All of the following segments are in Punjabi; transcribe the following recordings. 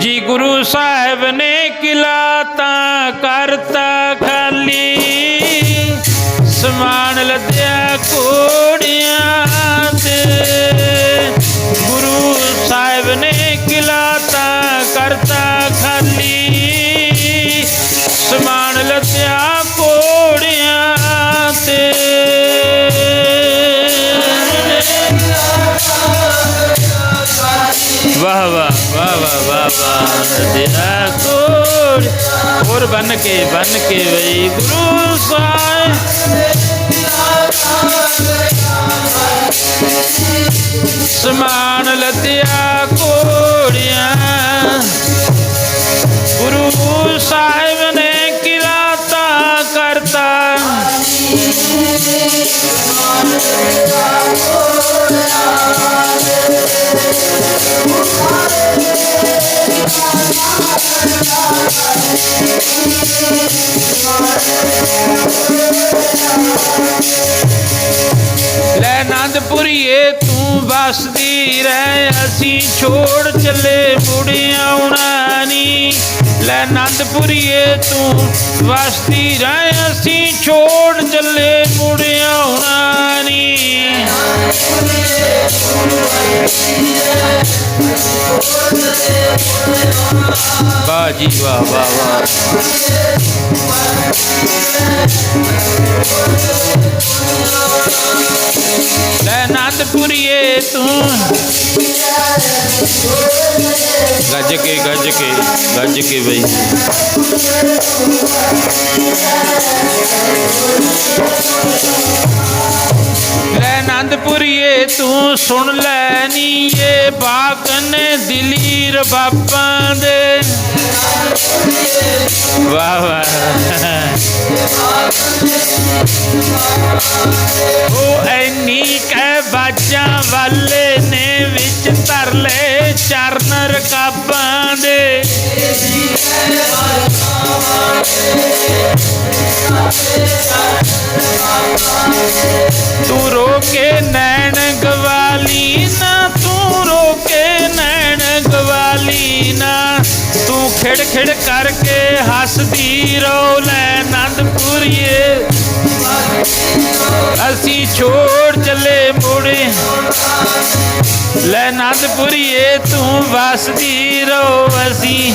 ਜੀ ਗੁਰੂ ਸਾਹਿਬ ਨੇ ਕਿਲਾ ਤਾਂ ਕਰਤਾ ਖਾਲੀ। ਸਮਾਨ ਲੱਦਿਆ ਕੋੜਿਆਂ ਕੋੜ ਹੋਰ ਬਨ ਕੇ ਬਨ ਕੇ ਵਈ ਗੁਰੂ ਸਾਹਿਬ ਸਮਾਨ ਲੱਦਿਆ ਕੋੜਿਆਂ ਗੁਰੂ ਸਾਹਿਬ ਨੇ ਕਿਰਾਤਾ ਕਰਤਾ ਲੈ ਆਨੰਦਪੁਰੀਏ ਤੂੰ ਵਸਦੀ ਰਹਿ, ਅਸੀਂ ਛੋੜ ਚੱਲੇ ਮੁੜ ਆਉਣਾ ਨੀ ਲੈ ਆਨੰਦਪੁਰੀਏ ਤੂੰ ਵਸਦੀ ਰਹਿ, ਅਸੀਂ ਛੋੜ ਚੱਲੇ ਮੁੜ ਆਉਣਾ ਵਾਹ ਜੀ ਵਾਹ ਵਾਹ ਵਾਹ। ਲੈ ਆਨੰਦਪੁਰੀਏ ਤੂੰ। ਗੱਜ ਕੇ ਗੱਜ ਕੇ ਗੱਜ ਕੇ ਬਈ। ਆਨੰਦਪੁਰੀਏ ਤੂੰ ਸੁਣ ਲੈ ਨੀ ਇਹ ਬਾਕ ਨੇ ਦਿਲੀਰ ਬਾਪਾਂ ਦੇ। ਵਾਹ ਵਾਹ। ਉਹ ਐਨੀ ਕਹਿ ਬਾਜਾਂ ਵਾਲੇ ਨੇ ਵਿੱਚ ਧਰ ਲੈ ਚਰਨ ਰਕਾਬਾਂ ਦੇ। ਤੂੰ ਰੋਕੇ ਨੈਣ ਗਵਾਲੀ ਨਾ ਤੂੰ ਰੋਕੇ ਨੈਣ ਗਵਾਲੀ ਨਾ ਤੂੰ ਖਿੜ ਖਿੜ ਕਰਕੇ ਹੱਸਦੀ ਰੋ ਲੈ ਆਨੰਦਪੁਰੀਏ ਅਸੀਂ ਛੋੜ ਚੱਲੇ ਮੁੜੇ ਲੈ ਨੰਦਪੁਰੀਏ ਤੂੰ ਵਸਦੀ ਰੋ ਅਸੀਂ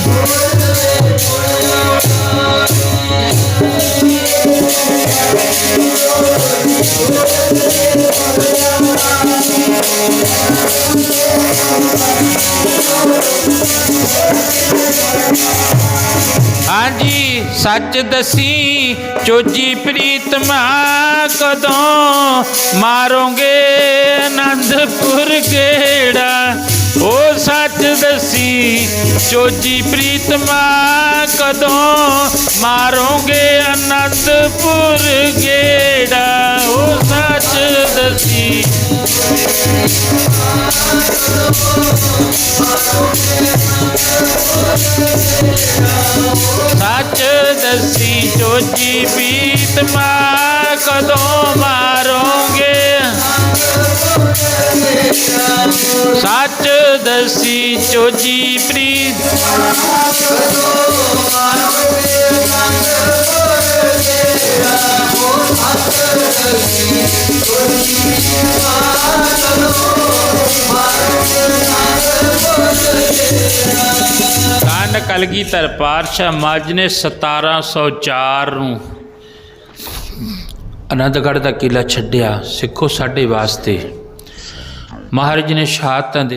ਹਾਂਜੀ, ਸੱਚ ਦਸੀ, ਚੋਜੀ ਪ੍ਰੀਤਮਾ ਕਦੋਂ ਮਾਰੋਗੇ ਆਨੰਦਪੁਰ ਗੇੜਾ? ਉਹ ਸੱਚ ਦਸੀ, ਚੋਜੀ ਪ੍ਰੀਤਮਾ ਕਦੋਂ ਮਾਰੋਗੇ ਆਨੰਦਪੁਰ ਗੇੜਾ? ਉਹ ਸੱਚ ਦਸੀ ਸੱਚ ਦਸੀ ਚੋਜੀ ਪ੍ਰੀਤਮਾ ਕਦੋਂ ਮਾਰੋਗੇ? ਸੱਚ ਦਸੀ ਚੋਜੀ ਪ੍ਰੀਤ ਧੰਨ ਕਲਗੀਧਰ ਪਾਤਸ਼ਾਹ ਮੱਝ ਨੇ 1704 ਨੂੰ ਅਨੰਦਗੜ੍ਹ ਦਾ ਕਿਲਾ ਛੱਡਿਆ ਸਿੱਖੋ ਸਾਡੇ ਵਾਸਤੇ। ਮਹਾਰਾਜ ਨੇ ਸ਼ਹਾਦਤਾਂ ਦੇ